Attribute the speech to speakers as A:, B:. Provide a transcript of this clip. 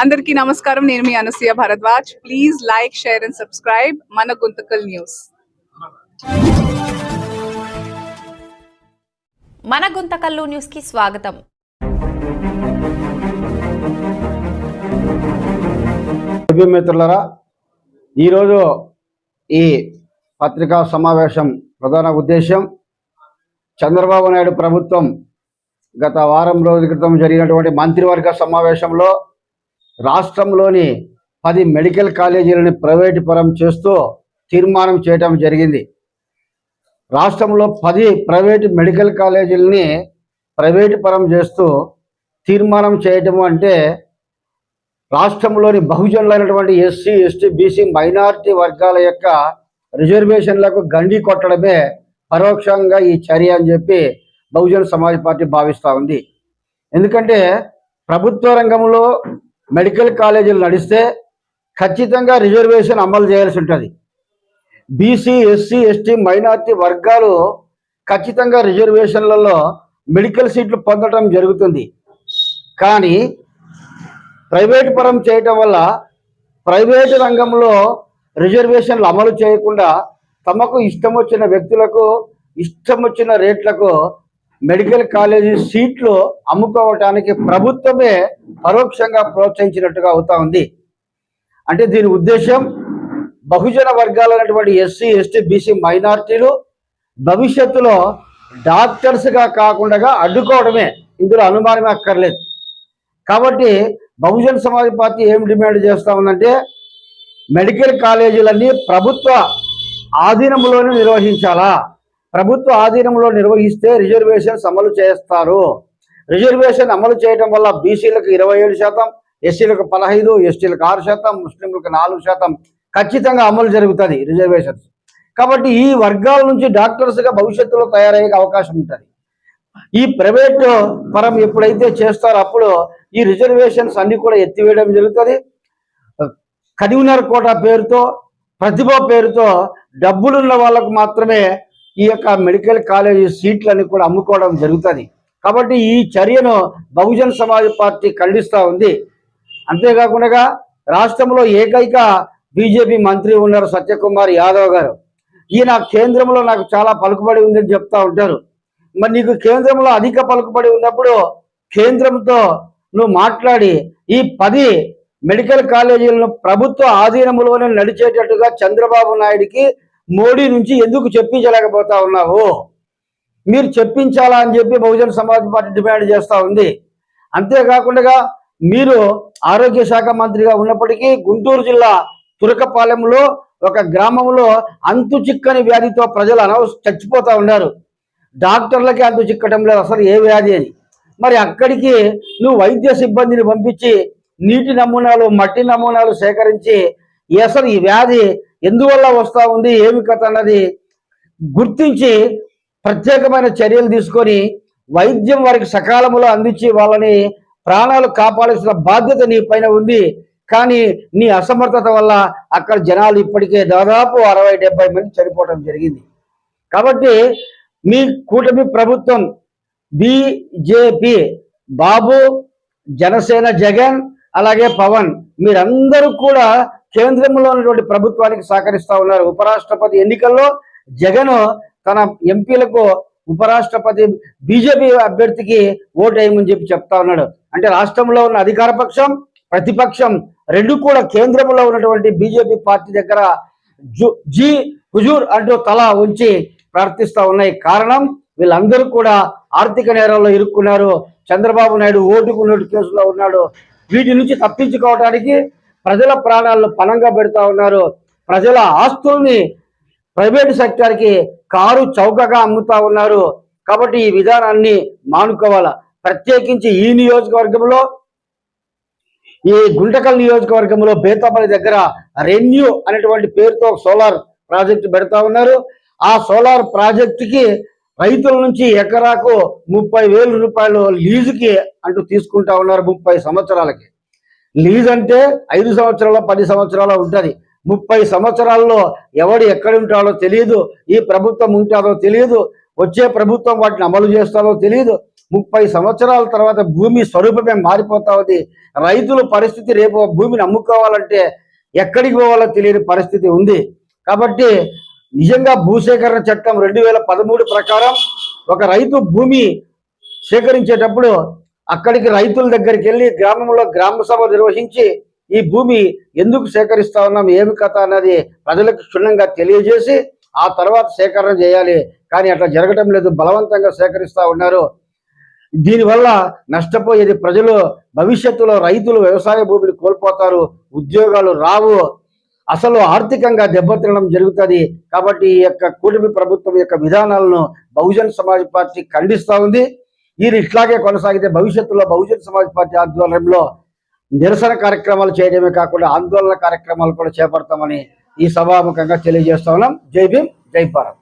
A: అందరికీ నమస్కారం. నేను మీ Anasuya Bharadwaj. Please like share and subscribe మన గుంతకల్ న్యూస్.
B: మన గుంతకల్లు న్యూస్కి స్వాగతం.
C: మిత్రులరా ఈరోజు ఈ పత్రికా సమావేశం ప్రధాన ఉద్దేశం చంద్రబాబు నాయుడు ప్రభుత్వం గత వారం రోజుల క్రితం జరిగినటువంటి మంత్రివర్గ సమావేశంలో రాష్ట్రంలోని పది మెడికల్ కాలేజీలను ప్రైవేటు పరం చేస్తూ తీర్మానం చేయటం జరిగింది. రాష్ట్రంలో పది ప్రైవేటు మెడికల్ కాలేజీలని ప్రైవేటు పరం చేస్తూ తీర్మానం చేయటం అంటే రాష్ట్రంలోని బహుజనులైనటువంటి ఎస్సీ ఎస్టీ బీసీ మైనారిటీ వర్గాల యొక్క రిజర్వేషన్లకు గండి కొట్టడమే పరోక్షంగా ఈ చర్య అని చెప్పి బహుజన సమాజ్ పార్టీ భావిస్తూ ఉంది. ఎందుకంటే ప్రభుత్వ రంగంలో మెడికల్ కాలేజీలు నడిస్తే ఖచ్చితంగా రిజర్వేషన్ అమలు చేయాల్సి ఉంటుంది. బీసీ ఎస్సీ ఎస్టీ మైనార్టీ వర్గాలు ఖచ్చితంగా రిజర్వేషన్లలో మెడికల్ సీట్లు పొందడం జరుగుతుంది. కానీ ప్రైవేట్ పరం చేయటం వల్ల ప్రైవేటు రంగంలో రిజర్వేషన్లు అమలు చేయకుండా తమకు ఇష్టం వచ్చిన వ్యక్తులకు ఇష్టం వచ్చిన రేట్లకు మెడికల్ కాలేజీ సీట్లు అమ్ముకోవటానికి ప్రభుత్వమే పరోక్షంగా ప్రోత్సహించినట్టుగా అవుతా ఉంది. అంటే దీని ఉద్దేశం బహుజన వర్గాలైనటువంటి ఎస్సీ ఎస్టీ బీసీ మైనారిటీలు భవిష్యత్తులో డాక్టర్స్గా కాకుండా అడ్డుకోవడమే. ఇందులో అనుమానమే అక్కర్లేదు. కాబట్టి బహుజన సమాజ్ పార్టీ ఏం డిమాండ్ చేస్తా ఉందంటే మెడికల్ కాలేజీలన్నీ ప్రభుత్వ ఆధీనంలోనే నిర్వహించాలా? ప్రభుత్వ ఆధీనంలో నిర్వహిస్తే రిజర్వేషన్స్ అమలు చేస్తారు. రిజర్వేషన్ అమలు చేయడం వల్ల బీసీలకు ఇరవై ఏడు శాతం ఎస్సీలకు పదహైదు ఎస్టీలకు ఆరు శాతం ముస్లింలకు నాలుగు శాతం ఖచ్చితంగా అమలు జరుగుతుంది రిజర్వేషన్స్. కాబట్టి ఈ వర్గాల నుంచి డాక్టర్స్గా భవిష్యత్తులో తయారయ్యే అవకాశం ఉంటుంది. ఈ ప్రైవేట్ పరం ఎప్పుడైతే చేస్తారో అప్పుడు ఈ రిజర్వేషన్స్ అన్ని కూడా ఎత్తివేయడం జరుగుతుంది. కరీంనగర్ కోట పేరుతో ప్రతిభ పేరుతో డబ్బులున్న వాళ్ళకు మాత్రమే ఈ యొక్క మెడికల్ కాలేజీ సీట్లని కూడా అమ్ముకోవడం జరుగుతుంది. కాబట్టి ఈ చర్యను బహుజన్ సమాజ్ పార్టీ ఖండిస్తూ ఉంది. అంతేకాకుండా రాష్ట్రంలో ఏకైక బీజేపీ మంత్రి ఉన్నారు సత్యకుమార్ యాదవ్ గారు. ఈయన కేంద్రంలో నాకు చాలా పలుకుబడి ఉందని చెప్తా ఉంటారు. మరి నీకు కేంద్రంలో అధిక పలుకుబడి ఉన్నప్పుడు కేంద్రంతో నువ్వు మాట్లాడి ఈ పది మెడికల్ కాలేజీలను ప్రభుత్వ ఆధీనంలోనే నడిచేటట్టుగా చంద్రబాబు నాయుడికి మోడీ నుంచి ఎందుకు చెప్పించలేకపోతా ఉన్నావు? మీరు చెప్పించాలా అని చెప్పి బహుజన సమాజ్ పార్టీ డిమాండ్ చేస్తూ ఉంది. అంతేకాకుండా మీరు ఆరోగ్య శాఖ మంత్రిగా ఉన్నప్పటికీ గుంటూరు జిల్లా తురకపాలెంలో ఒక గ్రామంలో అంతు చిక్కని వ్యాధితో ప్రజలు అనవస చచ్చిపోతూ ఉన్నారు. డాక్టర్లకి అంతు చిక్కటం లేదు అసలు ఏ వ్యాధి అని. మరి అక్కడికి నువ్వు వైద్య సిబ్బందిని పంపించి నీటి నమూనాలు మట్టి నమూనాలు సేకరించి అసలు ఈ వ్యాధి ఎందువల్ల వస్తూ ఉంది ఏమి కథ అన్నది గుర్తించి ప్రత్యేకమైన చర్యలు తీసుకొని వైద్యం వారికి సకాలంలో అందించి వాళ్ళని ప్రాణాలు కాపాడాల్సిన బాధ్యత నీ పైన ఉంది. కానీ నీ అసమర్థత వల్ల అక్కడ జనాలు ఇప్పటికే దాదాపు అరవై డెబ్బై మంది చనిపోవడం జరిగింది. కాబట్టి మీ కూటమి ప్రభుత్వం బీజేపీ బాబు జనసేన జగన్ అలాగే పవన్ మీరందరూ కూడా కేంద్రంలో ఉన్నటువంటి ప్రభుత్వానికి సహకరిస్తా ఉన్నారు. ఉపరాష్ట్రపతి ఎన్నికల్లో జగన్ తన ఎంపీలకు ఉపరాష్ట్రపతి బీజేపీ అభ్యర్థికి ఓటు వేయమని చెప్పి చెప్తా ఉన్నాడు. అంటే రాష్ట్రంలో ఉన్న అధికార పక్షం ప్రతిపక్షం రెండు కూడా కేంద్రంలో ఉన్నటువంటి బీజేపీ పార్టీ దగ్గర జు జీ హుజూర్ అంటూ తల ఉంచి ప్రార్థిస్తా ఉన్నాయి. కారణం వీళ్ళందరూ కూడా ఆర్థిక నేరాల్లో ఇరుక్కున్నారు. చంద్రబాబు నాయుడు ఓటుకున్నట్టు కేసులో ఉన్నాడు. వీటి నుంచి తప్పించుకోవడానికి ప్రజల ప్రాణాలను పణంగా పెడతా ఉన్నారు. ప్రజల ఆస్తుల్ని ప్రైవేట్ సెక్టార్కి కారు చౌకగా అమ్ముతా ఉన్నారు. కాబట్టి ఈ విధానాన్ని మానుకోవాల? ప్రత్యేకించి ఈ నియోజకవర్గంలో ఈ గుంటకల్ నియోజకవర్గంలో బేతాపల్లి దగ్గర రెన్యూ అనేటువంటి పేరుతో సోలార్ ప్రాజెక్టు పెడతా ఉన్నారు. ఆ సోలార్ ప్రాజెక్టుకి రైతుల నుంచి ఎకరాకు ముప్పై వేల రూపాయలు లీజుకి అంటూ తీసుకుంటా ఉన్నారు ముప్పై సంవత్సరాలకి. లీజ్ అంటే ఐదు సంవత్సరాల పది సంవత్సరాల ఉంటుంది. ముప్పై సంవత్సరాల్లో ఎవడు ఎక్కడ ఉంటాడో తెలియదు ఈ ప్రభుత్వం ఉంటుందో తెలియదు వచ్చే ప్రభుత్వం వాటిని అమలు చేస్తారో తెలియదు ముప్పై సంవత్సరాల తర్వాత భూమి స్వరూపమే మారిపోతా ఉంది. రైతుల పరిస్థితి రేపు భూమిని అమ్ముకోవాలంటే ఎక్కడికి పోవాలో తెలియని పరిస్థితి ఉంది. కాబట్టి నిజంగా భూసేకరణ చట్టం రెండు వేల పదమూడు ప్రకారం ఒక రైతు భూమి సేకరించేటప్పుడు అక్కడికి రైతుల దగ్గరికి వెళ్ళి గ్రామంలో గ్రామ సభ నిర్వహించి ఈ భూమి ఎందుకు సేకరిస్తా ఉన్నాం ఏమి కథ అన్నది ప్రజలకు క్షుణ్ణంగా తెలియజేసి ఆ తర్వాత సేకరణ చేయాలి. కానీ అట్లా జరగటం లేదు బలవంతంగా సేకరిస్తా ఉన్నారు. దీనివల్ల నష్టపోయేది ప్రజలు భవిష్యత్తులో రైతులు వ్యవసాయ భూమిని కోల్పోతారు ఉద్యోగాలు రావు. అసలు ఆర్థికంగా దెబ్బతినడం జరుగుతుంది. కాబట్టి ఈ యొక్క కూటమి ప్రభుత్వం యొక్క విధానాలను బహుజన్ సమాజ్ పార్టీ ఖండిస్తూ ఉంది. వీరు ఇట్లాగే కొనసాగితే భవిష్యత్తులో బహుజన్ సమాజ్ పార్టీ ఆధ్వర్యంలో నిరసన కార్యక్రమాలు చేయడమే కాకుండా ఆందోళన కార్యక్రమాలు కూడా చేపడతామని ఈ సభాముఖంగా తెలియజేస్తా ఉన్నాం. జై భీమ్ జై భారత్.